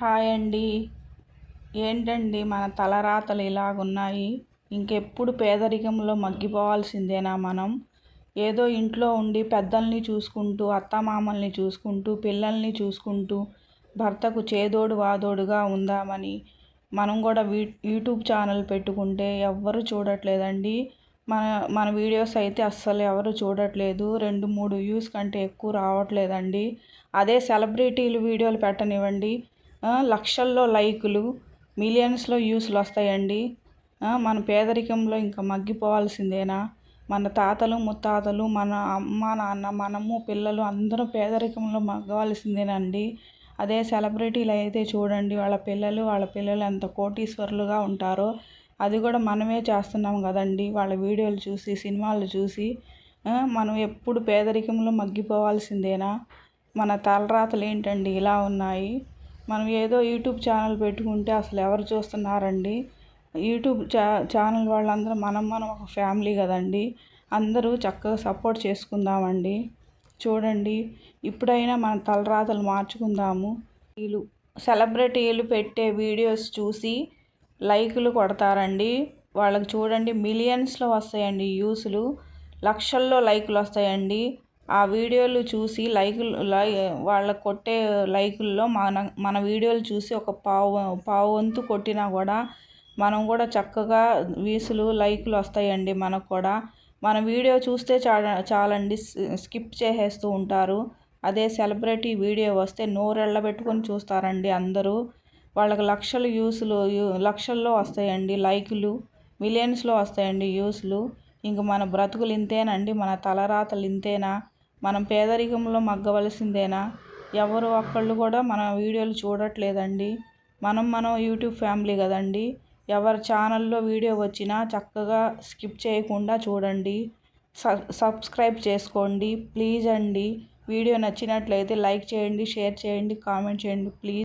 Hi అండి. ఏంటండి మన తలరాతలు ఇలాగున్నాయి? ఇంకెప్పుడు పేదరికంలో మగ్గిపోవాల్సిందేనా మనం? ఏదో ఇంట్లో ఉండి పెద్దల్ని చూసుకుంటూ అత్తమామల్ని చూసుకుంటూ పిల్లల్ని చూసుకుంటూ భర్తకు చేదోడు వాదోడుగా ఉందామని మనం కూడా వీ యూట్యూబ్ ఛానల్ పెట్టుకుంటే ఎవ్వరు చూడట్లేదండి. మన మన వీడియోస్ అయితే అస్సలు ఎవరు చూడట్లేదు. రెండు మూడు వ్యూస్ కంటే ఎక్కువ రావట్లేదండి. అదే సెలబ్రిటీలు వీడియోలు పెట్టనివ్వండి. లక్షల్లో లైకులు మిలియన్స్లో వ్యూస్లు వస్తాయండి. మన పేదరికంలో ఇంకా మగ్గిపోవాల్సిందేనా? మన తాతలు ముత్తాతలు మన అమ్మ నాన్న మనము పిల్లలు అందరూ పేదరికంలో మగ్గవలసిందేనండి. అదే సెలబ్రిటీలు అయితే చూడండి వాళ్ళ పిల్లలు వాళ్ళ పిల్లలు ఎంత కోటీశ్వరులుగా ఉంటారో. అది కూడా మనమే చేస్తున్నాం కదండి. వాళ్ళ వీడియోలు చూసి సినిమాలు చూసి మనం ఎప్పుడు పేదరికంలో మగ్గిపోవాల్సిందేనా? మన తలరాతలు ఏంటండి ఇలా ఉన్నాయి. మనం ఏదో యూట్యూబ్ ఛానల్ పెట్టుకుంటే అసలు ఎవరు చూస్తున్నారండి? యూట్యూబ్ ఛా ఛానల్ వాళ్ళందరూ మనం మనం ఒక ఫ్యామిలీ కదండి. అందరూ చక్కగా సపోర్ట్ చేసుకుందామండి. చూడండి ఇప్పుడైనా మన తలరాతలు మార్చుకుందాము. వీళ్ళు సెలబ్రిటీలు పెట్టే వీడియోస్ చూసి లైకులు కొడతారండి. వాళ్ళకి చూడండి మిలియన్స్లో వస్తాయండి యూస్లు లక్షల్లో లైకులు వస్తాయండి. ఆ వీడియోలు చూసి లైకులు లై వాళ్ళ కొట్టే లైకుల్లో మన మన వీడియోలు చూసి ఒక పావు పావు వంతు కొట్టినా కూడా మనం కూడా చక్కగా వీసులు లైకులు వస్తాయండి మనకు కూడా. మన వీడియో చూస్తే చాలా చాలండి స్కిప్ చేసేస్తూ ఉంటారు. అదే సెలబ్రిటీ వీడియో వస్తే నోరెళ్ళబెట్టుకొని చూస్తారండి అందరూ. వాళ్ళకి లక్షలు వ్యూస్లు లక్షల్లో వస్తాయండి లైకులు మిలియన్స్లో వస్తాయండి వ్యూస్లు. ఇంక మన బ్రతుకులు ఇంతేనండి మన తలరాతలు ఇంతేనా? మనం పేదరికంలో మగ్గవలసిందేనా? ఎవరు ఒక్కళ్ళు కూడా మన వీడియోలు చూడట్లేదండి. మనం మనం యూట్యూబ్ ఫ్యామిలీ కదండి. ఎవరి ఛానల్లో వీడియో వచ్చినా చక్కగా స్కిప్ చేయకుండా చూడండి. సబ్స్క్రైబ్ చేసుకోండి. ప్లీజ్ అండి. వీడియో నచ్చినట్లయితే లైక్ చేయండి షేర్ చేయండి కామెంట్ చేయండి ప్లీజ్.